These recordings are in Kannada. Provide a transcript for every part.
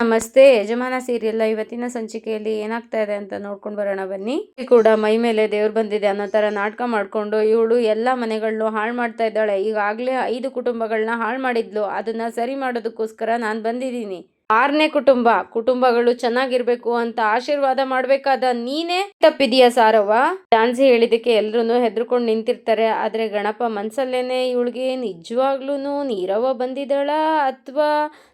ನಮಸ್ತೆ, ಯಜಮಾನ ಸೀರಿಯಲ್ ಇವತ್ತಿನ ಸಂಚಿಕೆಯಲ್ಲಿ ಏನಾಗ್ತಾ ಇದೆ ಅಂತ ನೋಡ್ಕೊಂಡು ಬರೋಣ ಬನ್ನಿ. ಕೂಡ ಮೈ ಮೇಲೆ ದೇವ್ರು ಬಂದಿದೆ ಅನ್ನೋ ತರ ನಾಟಕ ಮಾಡ್ಕೊಂಡು ಇವಳು ಎಲ್ಲ ಮನೆಗಳನ್ನು ಹಾಳು ಮಾಡ್ತಾ ಇದ್ದಾಳೆ. ಈಗಾಗಲೇ ಐದು ಕುಟುಂಬಗಳನ್ನ ಹಾಳು ಮಾಡಿದ್ಲು. ಅದನ್ನ ಸರಿ ಮಾಡೋದಕ್ಕೋಸ್ಕರ ನಾನು ಬಂದಿದ್ದೀನಿ. ಆರನೇ ಕುಟುಂಬ, ಕುಟುಂಬಗಳು ಚೆನ್ನಾಗಿರ್ಬೇಕು ಅಂತ ಆಶೀರ್ವಾದ ಮಾಡ್ಬೇಕಾದ ನೀನೇ ತಪ್ಪಿದೀಯ ಸಾರವ್ವ? ಡಾನ್ಸಿ ಹೇಳಿದಕ್ಕೆ ಎಲ್ರು ಹೆದರ್ಕೊಂಡು ನಿಂತಿರ್ತಾರೆ. ಆದ್ರೆ ಗಣಪ ಮನ್ಸಲ್ಲೇನೆ ಇವಳಿಗೆ ನಿಜವಾಗ್ಲೂನು ನೀರವ ಬಂದಿದ್ದಾಳ ಅಥವಾ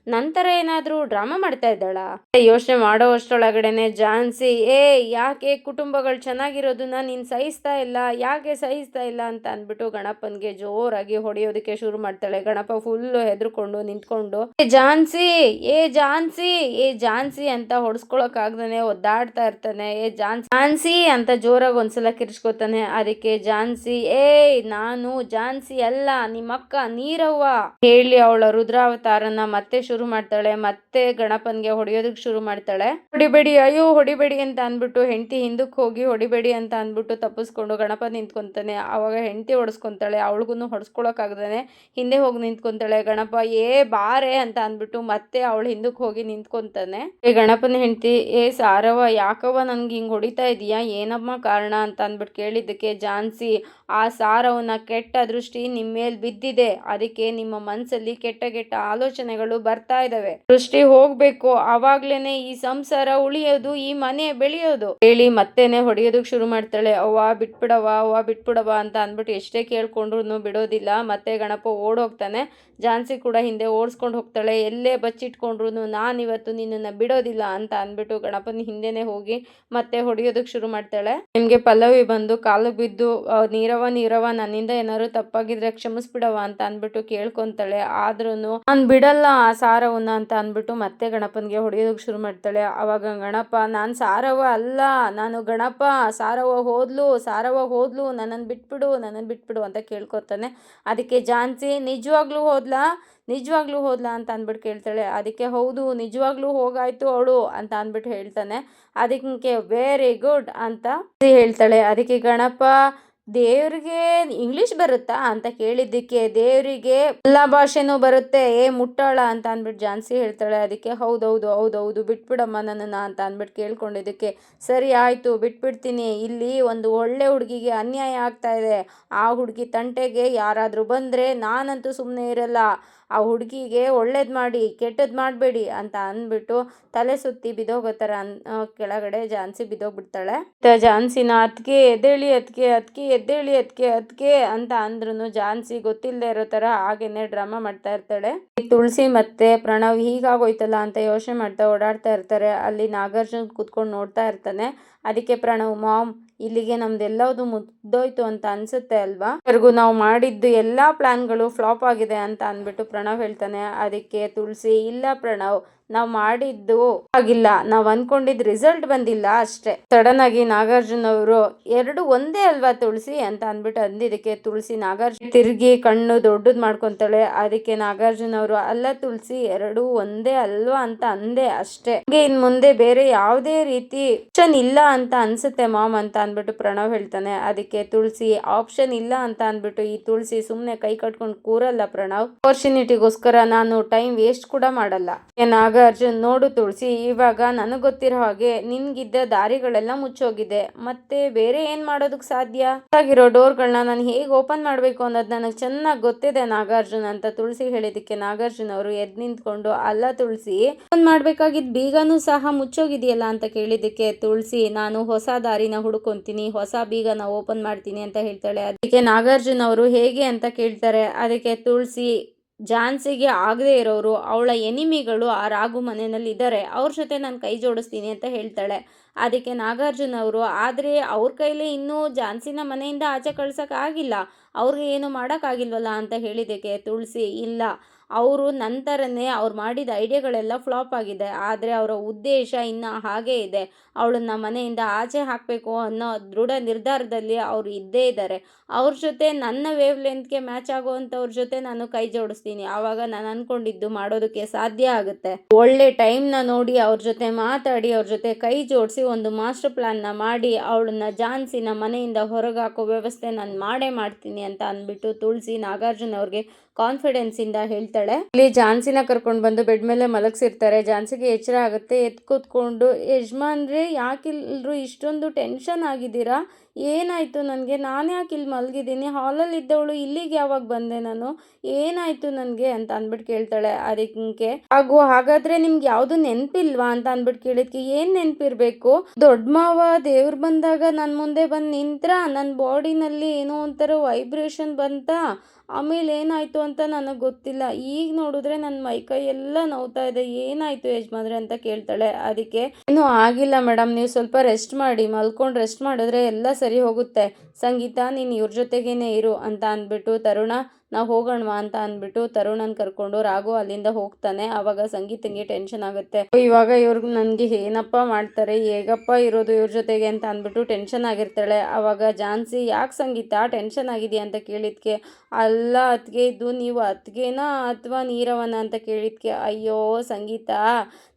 ನಂತರ ಏನಾದ್ರೂ ಡ್ರಾಮಾ ಮಾಡ್ತಾ ಇದ್ದಾಳಾ? ಯೋಚನೆ ಮಾಡೋ ಅಷ್ಟರೊಳಗಡೆನೆ ಜಾನ್ಸಿ, ಏ, ಯಾಕೆ ಕುಟುಂಬಗಳು ಚೆನ್ನಾಗಿರೋದನ್ನ ನೀನ್ ಸಹಿಸ್ತಾ ಇಲ್ಲ? ಯಾಕೆ ಸಹಿಸ್ತಾ ಇಲ್ಲ? ಅಂತ ಅಂದ್ಬಿಟ್ಟು ಗಣಪನ್ಗೆ ಜೋರಾಗಿ ಹೊಡೆಯೋದಕ್ಕೆ ಶುರು ಮಾಡ್ತಾಳೆ. ಗಣಪ ಫುಲ್ ಹೆದರ್ಕೊಂಡು ನಿಂತ್ಕೊಂಡು, ಏ, ಜಾನ್ಸಿ ಏ ಜಾನ್ಸಿ ಏ, ಜಾನ್ಸಿ ಅಂತ ಹೊಡ್ಸ್ಕೊಳಕ್ ಆಗ್ದಾನೆ ಒದ್ದಾಡ್ತಾ ಇರ್ತಾನೆ. ಏ, ಜಾನ್ಸಿ ಜಾನ್ಸಿ ಅಂತ ಜೋರಾಗಿ ಒಂದ್ಸಲ ಕಿರ್ಚ್ಕೊತಾನೆ. ಅದಕ್ಕೆ ಜಾನ್ಸಿ ಏ ನಾನು ಜಾನ್ಸಿ ಅಲ್ಲ, ನಿಮ್ಮಕ್ಕ ನೀರವ್ವ. ಹೇಳಿ ಅವಳ ರುದ್ರಾವತಾರನ ಮತ್ತೆ ಶುರು ಮಾಡ್ತಾಳೆ, ಮತ್ತೆ ಗಣಪನ್ಗೆ ಹೊಡೆಯೋದಕ್ಕೆ ಶುರು ಮಾಡ್ತಾಳೆ. ಹೊಡಿಬೇಡಿ ಅಯ್ಯೋ, ಹೊಡಿಬೇಡಿ ಅಂತ ಅಂದ್ಬಿಟ್ಟು ಹೆಂಡತಿ ಹಿಂದಕ್ಕೆ ಹೋಗಿ, ಹೊಡಿಬೇಡಿ ಅಂತ ಅಂದ್ಬಿಟ್ಟು ತಪ್ಪಿಸ್ಕೊಂಡು ಗಣಪ ನಿಂತ್ಕೊಂತಾನೆ. ಅವಾಗ ಹೆಂಡತಿ ಹೊಡೆಸ್ಕೊಂತಾಳೆ ಅವಳಿಗೂ ಹೊಡ್ಸ್ಕೊಳಕ್ ಆಗ್ದಾನೆ ಹಿಂದೆ ಹೋಗಿ ನಿಂತ್ಕೊಂತಾಳೆ, ಗಣಪ, ಏ, ಬಾರೆ ಅಂತ ಅಂದ್ಬಿಟ್ಟು ಮತ್ತೆ ಅವಳು ಹಿಂದಕ್ಕೆ ಹೋಗಿ ನಿಂತ್ಕೊಂತಾನೆ. ಏ, ಗಣಪನ ಹೆಂಡತಿ, ಏ ಸಾರವ ಯಾಕವ ನನ್ಗೆ ಹಿಂಗ್ ಹೊಡಿತಾ ಇದೀಯಾ? ಏನಮ್ಮ ಕಾರಣ? ಅಂತ ಅಂದ್ಬಿಟ್ಟು ಕೇಳಿದ್ದಕ್ಕೆ ಜಾನ್ಸಿ, ಆ ಸಾರವನ್ನ ಕೆಟ್ಟ ದೃಷ್ಟಿ ನಿಮ್ಮ ಮೇಲೆ ಬಿದ್ದಿದೆ. ಅದಕ್ಕೆ ನಿಮ್ಮ ಮನ್ಸಲ್ಲಿ ಕೆಟ್ಟ ಕೆಟ್ಟ ಆಲೋಚನೆಗಳು ಬರ್ತಾ ಇದಾವೆ ಸೃಷ್ಟಿ ಹೋಗ್ಬೇಕು ಅವಾಗ್ಲೇನೆ ಈ ಸಂಸಾರ ಉಳಿಯೋದು, ಈ ಮನೆ ಬೆಳೆಯೋದು. ಹೇಳಿ ಮತ್ತೇನೆ ಹೊಡೆಯೋದಕ್ಕೆ ಶುರು ಮಾಡ್ತಾಳೆ. ಅವ್ವ ಬಿಟ್ಬಿಡವ ಅವ್ವ ಬಿಟ್ಬಿಡವ ಅಂತ ಅಂದ್ಬಿಟ್ಟು ಎಷ್ಟೇ ಕೇಳ್ಕೊಂಡ್ರು ಬಿಡೋದಿಲ್ಲ. ಮತ್ತೆ ಗಣಪ ಓಡೋಗ್ತಾನೆ. ಜಾನ್ಸಿ ಕೂಡ ಹಿಂದೆ ಓಡಿಸ್ಕೊಂಡು ಹೋಗ್ತಾಳೆ. ಎಲ್ಲೇ ಬಚ್ಚಿಟ್ಕೊಂಡ್ರು ನಾನು ಇವತ್ತು ನಿನ್ನನ್ನು ಬಿಡೋದಿಲ್ಲ ಅಂತ ಅಂದ್ಬಿಟ್ಟು ಗಣಪನ ಹಿಂದೆನೆ ಹೋಗಿ ಮತ್ತೆ ಹೊಡೆಯೋದಕ್ಕೆ ಶುರು ಮಾಡ್ತಾಳೆ. ನಿಮ್ಗೆ ಪಲ್ಲವಿ ಬಂದು ಕಾಲು ಬಿದ್ದು ನೀರವ ನೀರವ ನನ್ನಿಂದ ಏನಾದ್ರು ತಪ್ಪಾಗಿದ್ರೆ ಕ್ಷಮಿಸ್ಬಿಡವ ಅಂತ ಅಂದ್ಬಿಟ್ಟು ಕೇಳ್ಕೊಂತಾಳೆ. ಆದ್ರೂ ನಾನು ಬಿಡಲ್ಲ ಸಾರವನ್ನ ಅಂತ ಅಂದ್ಬಿಟ್ಟು ಮತ್ತೆ ಗಣಪನಿಗೆ ಹೊಡೆಯೋದಕ್ಕೆ ಶುರು ಮಾಡ್ತಾಳೆ. ಅವಾಗ ಗಣಪ, ನಾನು ಸಾರವ ಅಲ್ಲ, ನಾನು ಗಣಪ, ಸಾರವ ಹೋದ್ಲು ಸಾರವ ಹೋದ್ಲು ನನ್ನನ್ನು ಬಿಟ್ಬಿಡು ನನ್ನನ್ನು ಬಿಟ್ಬಿಡು ಅಂತ ಕೇಳ್ಕೊತಾನೆ. ಅದಕ್ಕೆ ಜಾನ್ಸಿ, ನಿಜವಾಗ್ಲೂ ಹೋದ್ಲಾ? ನಿಜವಾಗ್ಲೂ ಹೋದ್ಲಾ? ಅಂತ ಅಂದ್ಬಿಟ್ಟು ಕೇಳ್ತಾಳೆ. ಅದಕ್ಕೆ ಹೌದು, ನಿಜವಾಗ್ಲೂ ಹೋಗಾಯ್ತು ಅವಳು ಅಂತ ಅಂದ್ಬಿಟ್ಟು ಹೇಳ್ತಾನೆ. ಅದಕ್ಕೆ ವೆರಿ ಗುಡ್ ಅಂತ ಹೇಳ್ತಾಳೆ. ಅದಕ್ಕೆ ಗಣಪ ದೇವ್ರಿಗೆ ಇಂಗ್ಲಿಷ್ ಬರುತ್ತಾ ಅಂತ ಕೇಳಿದ್ದಕ್ಕೆ ದೇವರಿಗೆ ಎಲ್ಲ ಭಾಷೆನೂ ಬರುತ್ತೆ, ಏ ಮುಟ್ಟಾಳ ಅಂತ ಅಂದ್ಬಿಟ್ಟು ಝಾನ್ಸಿ ಹೇಳ್ತಾಳೆ, ಅದಕ್ಕೆ ಹೌದೌದು ಹೌದೌದು, ಬಿಟ್ಬಿಡಮ್ಮ ನನ್ನನ್ನು ಅಂತ ಅಂದ್ಬಿಟ್ಟು ಕೇಳ್ಕೊಂಡಿದ್ದಕ್ಕೆ, ಸರಿ ಆಯಿತು, ಬಿಟ್ಬಿಡ್ತೀನಿ, ಇಲ್ಲಿ ಒಂದು ಒಳ್ಳೆ ಹುಡುಗಿಗೆ ಅನ್ಯಾಯ ಆಗ್ತಾ ಇದೆ, ಆ ಹುಡುಗಿ ತಂಟೆಗೆ ಯಾರಾದರೂ ಬಂದರೆ ನಾನಂತೂ ಸುಮ್ಮನೆ ಇರಲ್ಲ ಆ ಹುಡುಗಿಗೆ ಒಳ್ಳೇದು ಮಾಡಿ ಕೆಟ್ಟದ್ದು ಮಾಡಬೇಡಿ ಅಂತ ಅಂದ್ಬಿಟ್ಟು ತಲೆ ಸುತ್ತಿ ಬಿದ್ದೋಗೋ ಥರ ಅನ್ ಕೆಳಗಡೆ ಝಾನ್ಸಿ ಬಿದೋಗ್ಬಿಡ್ತಾಳೆ. ಝಾನ್ಸಿನ ಅತ್ಗೆ ಎದ್ದೇಳಿ ಅತ್ಗೆ ಅತ್ಗೆ ಎದ್ದೇಳಿ ಅತ್ಗೆ ಅತ್ಗೆ ಅಂತ ಅಂದ್ರೂ ಝಾನ್ಸಿ ಗೊತ್ತಿಲ್ಲದೆ ಇರೋ ಥರ ಹಾಗೇನೆ ಡ್ರಾಮಾ ಮಾಡ್ತಾ ಇರ್ತಾಳೆ. ತುಳಸಿ ಮತ್ತೆ ಪ್ರಣವ್ ಹೀಗಾಗೋಯ್ತಲ್ಲ ಅಂತ ಯೋಚನೆ ಮಾಡ್ತಾ ಓಡಾಡ್ತಾ ಇರ್ತಾರೆ. ಅಲ್ಲಿ ನಾಗಾರ್ಜುನ್ ಕೂತ್ಕೊಂಡು ನೋಡ್ತಾ ಇರ್ತಾನೆ. ಅದಕ್ಕೆ ಪ್ರಣವ್, ಮಾಮ್ ಇಲ್ಲಿಗೆ ನಮ್ದು ಎಲ್ಲದು ಮುದ್ದೋಯ್ತು ಅಂತ ಅನ್ಸುತ್ತೆ ಅಲ್ವಾ? ಇವ್ರಿಗೂ ನಾವು ಮಾಡಿದ್ದು ಎಲ್ಲಾ ಪ್ಲಾನ್ಗಳು ಫ್ಲಾಪ್ ಆಗಿದೆ ಅಂತ ಅಂದ್ಬಿಟ್ಟು ಪ್ರಣವ್ ಹೇಳ್ತಾನೆ. ಅದಕ್ಕೆ ತುಳಸಿ, ಇಲ್ಲ ಪ್ರಣವ್ ನಾವು ಮಾಡಿದ್ದು ಆಗಿಲ್ಲ. ನಾವು ಅನ್ಕೊಂಡಿದ್ ರಿಸಲ್ಟ್ ಬಂದಿಲ್ಲ ಅಷ್ಟೇ. ಸಡನ್ ಆಗಿ ನಾಗಾರ್ಜುನ್ ಅವರು ಎರಡು ಒಂದೇ ಅಲ್ವಾ ತುಳಸಿ ಅಂತ ಅಂದ್ಬಿಟ್ಟು ಅಂದಿದ್ದಕ್ಕೆ ತುಳಸಿ ನಾಗಾರ್ಜುನ್ ತಿರುಗಿ ಕಣ್ಣು ದೊಡ್ಡದು ಮಾಡ್ಕೊಂತಾಳೆ. ಅದಕ್ಕೆ ನಾಗಾರ್ಜುನ್ ಅವರು ಅಲ್ಲ ತುಳಸಿ ಎರಡು ಒಂದೇ ಅಲ್ವಾ ಅಂತ ಅಂದೆ ಅಷ್ಟೇ. ಹಂಗೆ ಇನ್ ಮುಂದೆ ಬೇರೆ ಯಾವುದೇ ರೀತಿ ಆಪ್ಷನ್ ಇಲ್ಲ ಅಂತ ಅನ್ಸುತ್ತೆ ಮಾಮ್ ಅಂತ ಅಂದ್ಬಿಟ್ಟು ಪ್ರಣವ್ ಹೇಳ್ತಾನೆ. ಅದಕ್ಕೆ ತುಳಸಿ ಆಪ್ಷನ್ ಇಲ್ಲ ಅಂತ ಅಂದ್ಬಿಟ್ಟು ಈ ತುಳಸಿ ಸುಮ್ನೆ ಕೈ ಕಟ್ಕೊಂಡು ಕೂರಲ್ಲ ಪ್ರಣವ್. ಆಪರ್ಚುನಿಟಿಗೋಸ್ಕರ ನಾನು ಟೈಮ್ ವೇಸ್ಟ್ ಕೂಡ ಮಾಡಲ್ಲ. ನಾಗಾರ್ಜುನ್ ನೋಡು ತುಳಸಿ, ಇವಾಗ ನನಗೆ ಗೊತ್ತಿರೋ ಹಾಗೆ ನಿನ್ಗಿದ್ದ ದಾರಿಗಳೆಲ್ಲ ಮುಚ್ಚೋಗಿದೆ. ಮತ್ತೆ ಬೇರೆ ಏನ್ ಮಾಡೋದಕ್ಕೆ ಸಾಧ್ಯ? ಆಗಿರೋ ಡೋರ್ಗಳನ್ನ ನಾನು ಹೇಗೆ ಓಪನ್ ಮಾಡಬೇಕು ಅನ್ನೋದು ನನಗೆ ಚೆನ್ನಾಗಿ ಗೊತ್ತಿದೆ ನಾಗಾರ್ಜುನ್ ಅಂತ ತುಳಸಿ ಹೇಳಿದಕ್ಕೆ ನಾಗಾರ್ಜುನ್ ಅವರು ಎದ್ ನಿಂತ್ಕೊಂಡು, ಅಲ್ಲ ತುಳಸಿ, ಓಪನ್ ಮಾಡ್ಬೇಕಾಗಿದ್ ಬೀಗನೂ ಸಹ ಮುಚ್ಚೋಗಿದೆಯಲ್ಲ ಅಂತ ಕೇಳಿದಕ್ಕೆ ತುಳಸಿ, ನಾನು ಹೊಸ ದಾರಿನ ಹುಡುಕೊಂತೀನಿ, ಹೊಸ ಬೀಗನ ಓಪನ್ ಮಾಡ್ತೀನಿ ಅಂತ ಹೇಳ್ತಾಳೆ. ಅದಕ್ಕೆ ನಾಗಾರ್ಜುನ್ ಅವರು ಹೇಗೆ ಅಂತ ಕೇಳ್ತಾರೆ. ಅದಕ್ಕೆ ತುಳಸಿ ಝಾನ್ಸಿಗೆ ಆಗದೆ ಇರೋರು, ಅವಳ ಎನಿಮಿಗಳು ಆ ರಾಗು ಮನೆಯಲ್ಲಿ ಇದ್ದಾರೆ ಅವ್ರ ಜೊತೆ ನಾನು ಕೈ ಜೋಡಿಸ್ತೀನಿ ಅಂತ ಹೇಳ್ತಾಳೆ. ಅದಕ್ಕೆ ನಾಗಾರ್ಜುನ ಅವರು, ಆದರೆ ಅವ್ರ ಕೈಲಿ ಇನ್ನೂ ಝಾನ್ಸಿನ ಮನೆಯಿಂದ ಆಚೆ ಕಳ್ಸೋಕ್ಕಾಗಿಲ್ಲ ಅವ್ರಿಗೆ ಏನು ಮಾಡೋಕ್ಕಾಗಿಲ್ವಲ್ಲ ಅಂತ ಹೇಳಿದ್ದಕ್ಕೆ ತುಳಸಿ, ಇಲ್ಲ. ಅವರು ನಂತರನೇ ಅವ್ರು ಮಾಡಿದ ಐಡಿಯಾಗಳೆಲ್ಲ ಫ್ಲಾಪ್ ಆಗಿದೆ. ಆದರೆ ಅವರ ಉದ್ದೇಶ ಇನ್ನು ಹಾಗೇ ಇದೆ. ಅವಳನ್ನ ಮನೆಯಿಂದ ಆಚೆ ಹಾಕಬೇಕು ಅನ್ನೋ ದೃಢ ನಿರ್ಧಾರದಲ್ಲಿ ಅವರು ಇದ್ದೇ ಇದ್ದಾರೆ. ಅವ್ರ ಜೊತೆ ನನ್ನ ವೇವ್ ಲೆಂತ್ಗೆ ಮ್ಯಾಚ್ ಆಗುವಂಥವ್ರ ಜೊತೆ ನಾನು ಕೈ ಜೋಡಿಸ್ತೀನಿ. ಆವಾಗ ನಾನು ಅಂದ್ಕೊಂಡಿದ್ದು ಮಾಡೋದಕ್ಕೆ ಸಾಧ್ಯ ಆಗುತ್ತೆ. ಒಳ್ಳೆ ಟೈಮ್ನ ನೋಡಿ ಅವ್ರ ಜೊತೆ ಮಾತಾಡಿ, ಅವ್ರ ಜೊತೆ ಕೈ ಜೋಡಿಸಿ ಒಂದು ಮಾಸ್ಟರ್ ಪ್ಲಾನ್ನ ಮಾಡಿ, ಅವಳನ್ನ ಜಾನ್ಸಿನ ಮನೆಯಿಂದ ಹೊರಗಾಕೋ ವ್ಯವಸ್ಥೆ ನಾನು ಮಾಡೇ ಮಾಡ್ತೀನಿ ಅಂತ ಅಂದ್ಬಿಟ್ಟು ತುಳಸಿ ನಾಗಾರ್ಜುನ ಅವ್ರಿಗೆ ಕಾನ್ಫಿಡೆನ್ಸ್ ಇಂದ ಹೇಳ್ತಾಳೆ. ಇಲ್ಲಿ ಜಾನ್ಸಿನ ಕರ್ಕೊಂಡು ಬಂದು ಬೆಡ್ ಮೇಲೆ ಮಲಗಿಸಿರ್ತಾರೆ. ಜಾನ್ಸಿಗೆ ಎಚ್ಚರ ಆಗುತ್ತೆ. ಎತ್ ಕೂತ್ಕೊಂಡು, ಯಜಮಾನ್ರೆ, ಯಾಕಿಲ್ರು ಇಷ್ಟೊಂದು ಟೆನ್ಷನ್ ಆಗಿದ್ದೀರಾ? ಏನಾಯಿತು ನನಗೆ? ನಾನು ಯಾಕೆ ಇಲ್ಲಿ ಮಲಗಿದ್ದೀನಿ? ಹಾಲಲ್ಲಿ ಇದ್ದವಳು ಇಲ್ಲಿಗೆ ಯಾವಾಗ ಬಂದೆ ನಾನು? ಏನಾಯಿತು ನನಗೆ? ಅಂತ ಅಂದ್ಬಿಟ್ಟು ಕೇಳ್ತಾಳೆ ಅದಕ್ಕೆ ಹಾಗು ಹಾಗಾದ್ರೆ ನಿಮ್ಗೆ ಯಾವುದು ನೆನಪಿಲ್ವಾ? ಅಂತ ಅಂದ್ಬಿಟ್ಟು ಕೇಳಿದ್ಕೆ, ಏನು ನೆನಪಿರ್ಬೇಕು? ದೊಡ್ಡ ಮಾವ ದೇವ್ರು ಬಂದಾಗ ನನ್ನ ಮುಂದೆ ಬಂದು ನಿಂತ್ರ? ನನ್ನ ಬಾಡಿನಲ್ಲಿ ಏನೋ ಒಂಥರ ವೈಬ್ರೇಷನ್ ಬಂತ? ಆಮೇಲೆ ಏನಾಯಿತು ಅಂತ ನನಗೆ ಗೊತ್ತಿಲ್ಲ. ಈಗ ನೋಡಿದ್ರೆ ನನ್ನ ಮೈ ಕೈ ಎಲ್ಲ ನೋವ್ತಾ ಇದೆ. ಏನಾಯಿತು ಯಜಮಾನ್ರೆ ಅಂತ ಕೇಳ್ತಾಳೆ. ಅದಕ್ಕೆ, ಏನೂ ಆಗಿಲ್ಲ ಮೇಡಮ್. ನೀವು ಸ್ವಲ್ಪ ರೆಸ್ಟ್ ಮಾಡಿ. ಮಲ್ಕೊಂಡು ರೆಸ್ಟ್ ಮಾಡಿದ್ರೆ ಎಲ್ಲ ಸರಿ ಹೋಗುತ್ತೆ. ಸಂಗೀತ, ನೀನು ಇವ್ರ ಜೊತೆಗೇನೆ ಇರು ಅಂತ ಅಂದ್ಬಿಟ್ಟು, ತರುಣ, ನಾವು ಹೋಗೋಣವಾ ಅಂತ ಅಂದ್ಬಿಟ್ಟು ತರುಣನ್ ಕರ್ಕೊಂಡು ರಾಘು ಅಲ್ಲಿಂದ ಹೋಗ್ತಾನೆ. ಆವಾಗ ಸಂಗೀತಂಗೆ ಟೆನ್ಷನ್ ಆಗುತ್ತೆ. ಇವಾಗ ಇವ್ರಿಗೆ ನನಗೆ ಏನಪ್ಪ ಮಾಡ್ತಾರೆ, ಹೇಗಪ್ಪ ಇರೋದು ಇವ್ರ ಜೊತೆಗೆ ಅಂತ ಅಂದ್ಬಿಟ್ಟು ಟೆನ್ಷನ್ ಆಗಿರ್ತಾಳೆ. ಆವಾಗ ಜಾನ್ಸಿ, ಯಾಕೆ ಸಂಗೀತ ಟೆನ್ಷನ್ ಆಗಿದೆಯಾ ಅಂತ ಕೇಳಿದ್ಕೆ, ಅಲ್ಲ ಅತ್ಗೆ ಇದು ನೀವು ಅತ್ಗೆನಾ ಅಥವಾ ನೀರವನ ಅಂತ ಕೇಳಿದ್ಕೆ, ಅಯ್ಯೋ ಸಂಗೀತ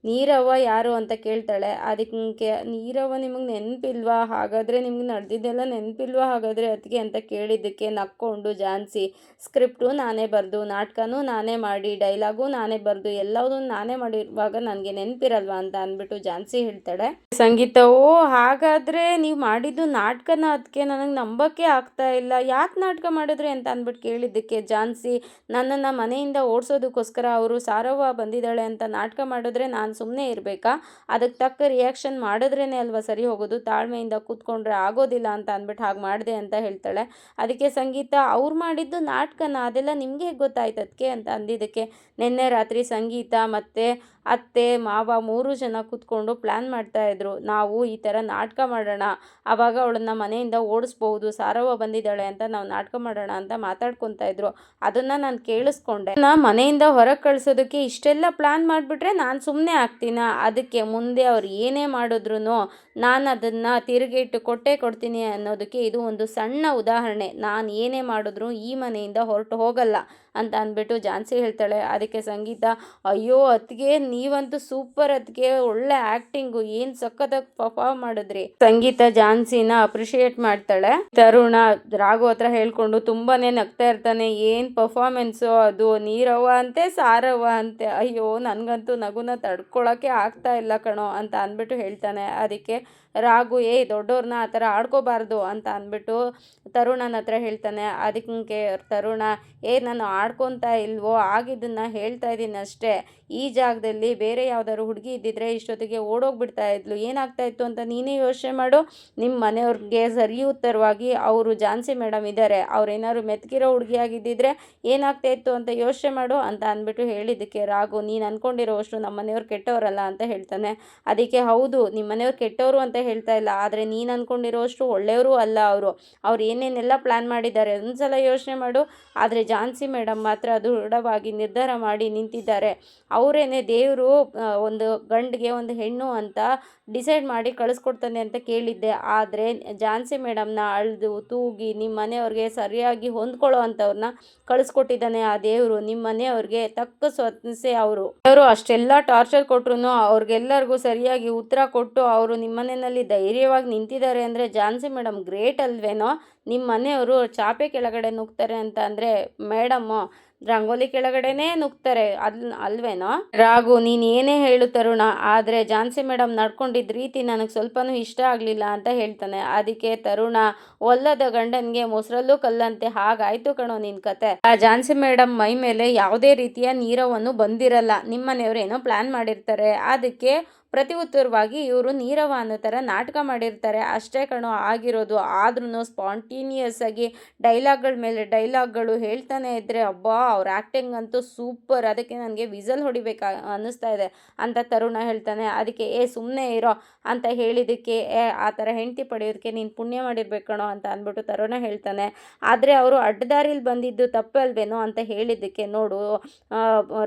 ನೀರವ್ವ ಯಾರು ಅಂತ ಕೇಳ್ತಾಳೆ. ಅದಕ್ಕೆ ನೀರವ್ವ ನಿಮಗೆ ನೆನಪಿಲ್ವಾ? ಹಾಗಾದರೆ ನಿಮ್ಗೆ ನಡೆದಿದ್ದೆಲ್ಲ ನೆನಪಿಲ್ವಾ? ಹಾಗಾದರೆ ಅದಕ್ಕೆ ಅಂತ ಕೇಳಿದ್ದಕ್ಕೆ ನಕ್ಕೊಂಡು ಜಾನ್ಸಿ, ಸ್ಕ್ರಿಪ್ಟು ನಾನೇ ಬರೆದು, ನಾಟಕನೂ ನಾನೇ ಮಾಡಿ, ಡೈಲಾಗು ನಾನೇ ಬರೆದು ಎಲ್ಲವೂ ನಾನೇ ಮಾಡಿರುವಾಗ ನನಗೆ ನೆನಪಿರಲ್ವಾ ಅಂತ ಅಂದ್ಬಿಟ್ಟು ಜಾನ್ಸಿ ಹೇಳ್ತಾಳೆ. ಸಂಗೀತ, ಓ ಹಾಗಾದರೆ ನೀವು ಮಾಡಿದ್ದು ನಾಟಕನ ಅದಕ್ಕೆ ನನಗೆ ನಂಬಕ್ಕೆ ಆಗ್ತಾ ಇಲ್ಲ. ಯಾಕೆ ನಾಟಕ ಮಾಡಿದ್ರಿ ಅಂತ ಅಂದ್ಬಿಟ್ಟು ಕೇಳಿದ್ದಕ್ಕೆ ಜಾನ್ಸಿ, ನನ್ನನ್ನು ಮನೆಯಿಂದ ಓಡಿಸೋದಕ್ಕೋಸ್ಕರ ಅವರು, ಸಾರವ್ವ ಬಂದಿದ್ದಾಳೆ ಅಂತ ನಾಟಕ ಮಾಡಿದ್ರೆ ನಾನು ಸುಮ್ಮನೆ ಇರಬೇಕಾ? ಅದಕ್ಕೆ ತಕ್ಕ ರಿಯಾಕ್ಷನ್ ಮಾಡಿದ್ರೇ ಅಲ್ವಾ ಸರಿ ಹೋಗೋದು? ತಾಳ್ಮೆಯಿಂದ ಕೂತ್ಕೊಂಡ್ರೆ ಆಗೋದಿಲ್ಲ ಅಂತ ಅಂದ್ಬಿಟ್ಟು ಹಾಗೆ ಮಾಡಿದೆ ಅಂತ ಹೇಳ್ತಾಳೆ. ಅದಕ್ಕೆ ಸಂಗೀತ, ಅವ್ರು ಮಾಡಿದ್ದು ನಾಟಕನ? ಅದೆಲ್ಲ ನಿಮಗೆ ಹೇಗೆ ಗೊತ್ತಾಯ್ತು ಅದಕ್ಕೆ ಅಂತ ಅಂದಿದ್ದಕ್ಕೆ ನಿನ್ನೆ ರಾತ್ರಿ ಸಂಗೀತ ಮತ್ತು ಅತ್ತೆ, ಮಾವ ಮೂರು ಜನ ಕೂತ್ಕೊಂಡು ಪ್ಲ್ಯಾನ್ ಮಾಡ್ತಾಯಿದ್ರು ನಾವು ಈ ಥರ ನಾಟಕ ಮಾಡೋಣ. ಆವಾಗ ಅವಳನ್ನ ಮನೆಯಿಂದ ಓಡಿಸ್ಬೋದು. ಸಾರವ್ವ ಬಂದಿದ್ದಾಳೆ ಅಂತ ನಾವು ನಾಟಕ ಮಾಡೋಣ ಅಂತ ಮಾತಾಡ್ಕೊತ ಇದ್ರು. ಅದನ್ನು ನಾನು ಕೇಳಿಸ್ಕೊಂಡೆ. ನಾ ಮನೆಯಿಂದ ಹೊರಗೆ ಕಳಿಸೋದಕ್ಕೆ ಇಷ್ಟೆಲ್ಲ ಪ್ಲ್ಯಾನ್ ಮಾಡಿಬಿಟ್ರೆ ನಾನು ಸುಮ್ಮನೆ ಆಗ್ತೀನ ಅದಕ್ಕೆ ಮುಂದೆ ಅವ್ರು ಏನೇ ಮಾಡಿದ್ರು ನಾನು ಅದನ್ನು ತಿರುಗಿಟ್ಟು ಕೊಟ್ಟೇ ಕೊಡ್ತೀನಿ ಅನ್ನೋದಕ್ಕೆ ಇದು ಒಂದು ಸಣ್ಣ ಉದಾಹರಣೆ. ನಾನು ಏನೇ ಮಾಡಿದ್ರು ಈ ಮನೆಯಿಂದ ಹೊರಟು ಹೋಗಲ್ಲ. ಅಂತ ಅಂದ್ಬಿಟ್ಟು ಜಾನ್ಸಿ ಹೇಳ್ತಾಳೆ. ಅದಕ್ಕೆ ಸಂಗೀತ, ಅಯ್ಯೋ, ಅತ್ತಿಗೆ ನೀವಂತೂ ಸೂಪರ್ ಅತ್ತಿಗೆ. ಒಳ್ಳೆ ಆ್ಯಕ್ಟಿಂಗು ಏನು ಸಖತ್ತಾಗಿ ಪರ್ಫಾರ್ಮ್ ಮಾಡಿದ್ರಿ? ಸಂಗೀತ ಜಾನ್ಸಿನ ಅಪ್ರಿಷಿಯೇಟ್ ಮಾಡ್ತಾಳೆ. ತರುಣ ರಾಘು ಹತ್ರ ಹೇಳ್ಕೊಂಡು ತುಂಬಾನೇ ನಗ್ತಾ ಇರ್ತಾನೆ. ಏನು ಪರ್ಫಾರ್ಮೆನ್ಸು ಅದು? ನೀರವ್ವ ಅಂತೆ, ಸಾರವ್ವ ಅಂತೆ? ಅಯ್ಯೋ, ನನಗಂತೂ ನಗುನ ತಡ್ಕೊಳಕ್ಕೆ ಆಗ್ತಾ ಇಲ್ಲ ಕಣೋ ಅಂತ ಅಂದ್ಬಿಟ್ಟು ಹೇಳ್ತಾನೆ. ಅದಕ್ಕೆ ರಾಘು ಏ ದೊಡ್ಡವ್ರನ್ನ ಆ ಥರ ಆಡ್ಕೋಬಾರ್ದು ಅಂತ ಅಂದ್ಬಿಟ್ಟು ತರುಣನ ಹತ್ರ ಹೇಳ್ತಾನೆ. ಅದಕ್ಕೆ ತರುಣ, ಏ, ನಾನು ಆಡ್ಕೊತಾ ಇಲ್ವೋ? ಆಗಿದ್ದನ್ನು ಹೇಳ್ತಾ ಇದ್ದೀನಿ ಅಷ್ಟೇ. ಈ ಜಾಗದಲ್ಲಿ ಬೇರೆ ಯಾವ್ದಾದ್ರು ಹುಡುಗಿ ಇದ್ದಿದ್ರೆ ಇಷ್ಟೊತ್ತಿಗೆ ಓಡೋಗ್ಬಿಡ್ತಾ ಇದ್ಲು. ಏನಾಗ್ತಾ ಇತ್ತು ಅಂತ ನೀನೇ ಯೋಚನೆ ಮಾಡು. ನಿಮ್ಮ ಮನೆಯವ್ರಿಗೆ ಸರಿ ಉತ್ತರವಾಗಿ ಅವರು ಜಾನ್ಸಿ ಮೇಡಮ್ ಇದ್ದಾರೆ ಅವ್ರೇನಾದ್ರು ಮೆತ್ಕಿರೋ ಹುಡುಗಿ ಆಗಿದ್ದಿದ್ರೆ ಏನಾಗ್ತಾ ಇತ್ತು ಅಂತ ಯೋಚನೆ ಮಾಡು ಅಂತ ಅಂದ್ಬಿಟ್ಟು ಹೇಳಿದ್ದಕ್ಕೆ ರಾಗು, ನೀನು ಅನ್ಕೊಂಡಿರೋವಷ್ಟು ನಮ್ಮ ಮನೆಯವ್ರು ಕೆಟ್ಟವರಲ್ಲ ಅಂತ ಹೇಳ್ತಾನೆ. ಅದಕ್ಕೆ, ಹೌದು ನಿಮ್ಮ ಮನೆಯವ್ರು ಕೆಟ್ಟವರು ಅಂತ ಹೇಳ್ತಾ ಇಲ್ಲ. ಆದರೆ ನೀನು ಅಂದ್ಕೊಂಡಿರೋಷ್ಟು ಒಳ್ಳೆಯವರು ಅಲ್ಲ ಅವರು. ಅವ್ರು ಏನೇನೆಲ್ಲ ಪ್ಲ್ಯಾನ್ ಮಾಡಿದ್ದಾರೆ ಒಂದ್ಸಲ ಯೋಚನೆ ಮಾಡು. ಆದರೆ ಜಾನ್ಸಿ ಮೇಡಮ್ ಮಾತ್ರ ದೃಢವಾಗಿ ನಿರ್ಧಾರ ಮಾಡಿ ನಿಂತಿದ್ದಾರೆ. ಅವರೇನೆ ದೇವರು ಒಂದು ಗಂಡಿಗೆ ಒಂದು ಹೆಣ್ಣು ಅಂತ ಡಿಸೈಡ್ ಮಾಡಿ ಕಳಿಸ್ಕೊಡ್ತಾನೆ ಅಂತ ಕೇಳಿದ್ದೆ. ಆದರೆ ಜಾನ್ಸಿ ಮೇಡಮ್ನ ಅಳ್ದು ತೂಗಿ ನಿಮ್ಮ ಮನೆಯವ್ರಿಗೆ ಸರಿಯಾಗಿ ಹೊಂದ್ಕೊಳ್ಳೋ ಅಂಥವ್ರನ್ನ ಕಳಿಸ್ಕೊಟ್ಟಿದ್ದಾನೆ ಆ ದೇವರು. ನಿಮ್ಮ ಮನೆಯವ್ರಿಗೆ ತಕ್ಕ ಸ್ವತಂತ್ರೆ ಅವರು. ಅವರು ಅಷ್ಟೆಲ್ಲ ಟಾರ್ಚರ್ ಕೊಟ್ರು ಅವ್ರಿಗೆಲ್ಲರಿಗೂ ಸರಿಯಾಗಿ ಉತ್ತರ ಕೊಟ್ಟು ಅವರು ನಿಮ್ಮ ಮನೆಯಲ್ಲಿ ಧೈರ್ಯವಾಗಿ ನಿಂತಿದ್ದಾರೆ ಅಂದರೆ ಜಾನ್ಸಿ ಮೇಡಮ್ ಗ್ರೇಟ್ ಅಲ್ವೇನೋ? ನಿಮ್ಮ ಮನೆಯವರು ಚಾಪೆ ಕೆಳಗಡೆ ನುಗ್ತಾರೆ ಅಂತ ಅಂದರೆ ಮೇಡಮ್ಮು ರಂಗೋಲಿ ಕೆಳಗಡೆನೇ ನುಗ್ತಾರೆ. ಅಲ್, ಅಲ್ವೇನೋ? ರಾಘು, ನೀನ್ ಏನೇ ಹೇಳು ತರುಣ, ಆದ್ರೆ ಜಾನ್ಸಿ ಮೇಡಮ್ ನಡ್ಕೊಂಡಿದ್ ರೀತಿ ನನಗೆ ಸ್ವಲ್ಪನೂ ಇಷ್ಟ ಆಗಲಿಲ್ಲ ಅಂತ ಹೇಳ್ತಾನೆ. ಅದಕ್ಕೆ ತರುಣ, ಒಲ್ಲದ ಗಂಡನಿಗೆ ಮೊಸರಲ್ಲೂ ಕಲ್ಲಂತೆ, ಹಾಗಾಯ್ತು ಕಣೋ ನಿನ್ ಕತೆ. ಆ ಜಾನ್ಸಿ ಮೇಡಮ್ ಮೈ ಮೇಲೆ ಯಾವುದೇ ರೀತಿಯ ನೀರವನ್ನು ಬಂದಿರಲ್ಲ. ನಿಮ್ಮನೆಯವ್ರು ಏನೋ ಪ್ಲಾನ್ ಮಾಡಿರ್ತಾರೆ. ಅದಕ್ಕೆ ಪ್ರತಿ ಉತ್ತರವಾಗಿ ಇವರು ನೀರವ ಅನ್ನೋ ಥರ ನಾಟಕ ಮಾಡಿರ್ತಾರೆ. ಅಷ್ಟೇ ಕಣೋ, ಆಗಿರೋದು. ಆದ್ರೂ ಸ್ಪಾಂಟೇನಿಯಸ್ ಆಗಿ ಡೈಲಾಗ್ಗಳ ಮೇಲೆ ಡೈಲಾಗ್ಗಳು ಹೇಳ್ತಾನೆ ಇದ್ದರೆ ಅಬ್ಬಾ, ಅವ್ರ ಆ್ಯಕ್ಟಿಂಗ್ ಅಂತೂ ಸೂಪರ್. ಅದಕ್ಕೆ ನನಗೆ ವಿಸಲ್ ಹೊಡಿಬೇಕಾ ಅನ್ನಿಸ್ತಾ ಇದೆ ಅಂತ ತರುಣ ಹೇಳ್ತಾನೆ. ಅದಕ್ಕೆ, ಏ ಸುಮ್ಮನೆ ಇರೋ ಅಂತ ಹೇಳಿದ್ದಕ್ಕೆ, ಏ, ಆ ಥರ ಹೆಂಡತಿ ಪಡೆಯೋದಕ್ಕೆ ನೀನು ಪುಣ್ಯ ಮಾಡಿರ್ಬೇಕು ಕಣೋ ಅಂತ ಅಂದ್ಬಿಟ್ಟು ತರುಣ ಹೇಳ್ತಾನೆ. ಆದರೆ ಅವರು ಅಡ್ಡದಾರಿಲಿ ಬಂದಿದ್ದು ತಪ್ಪಲ್ವೇನೋ ಅಂತ ಹೇಳಿದ್ದಕ್ಕೆ ನೋಡು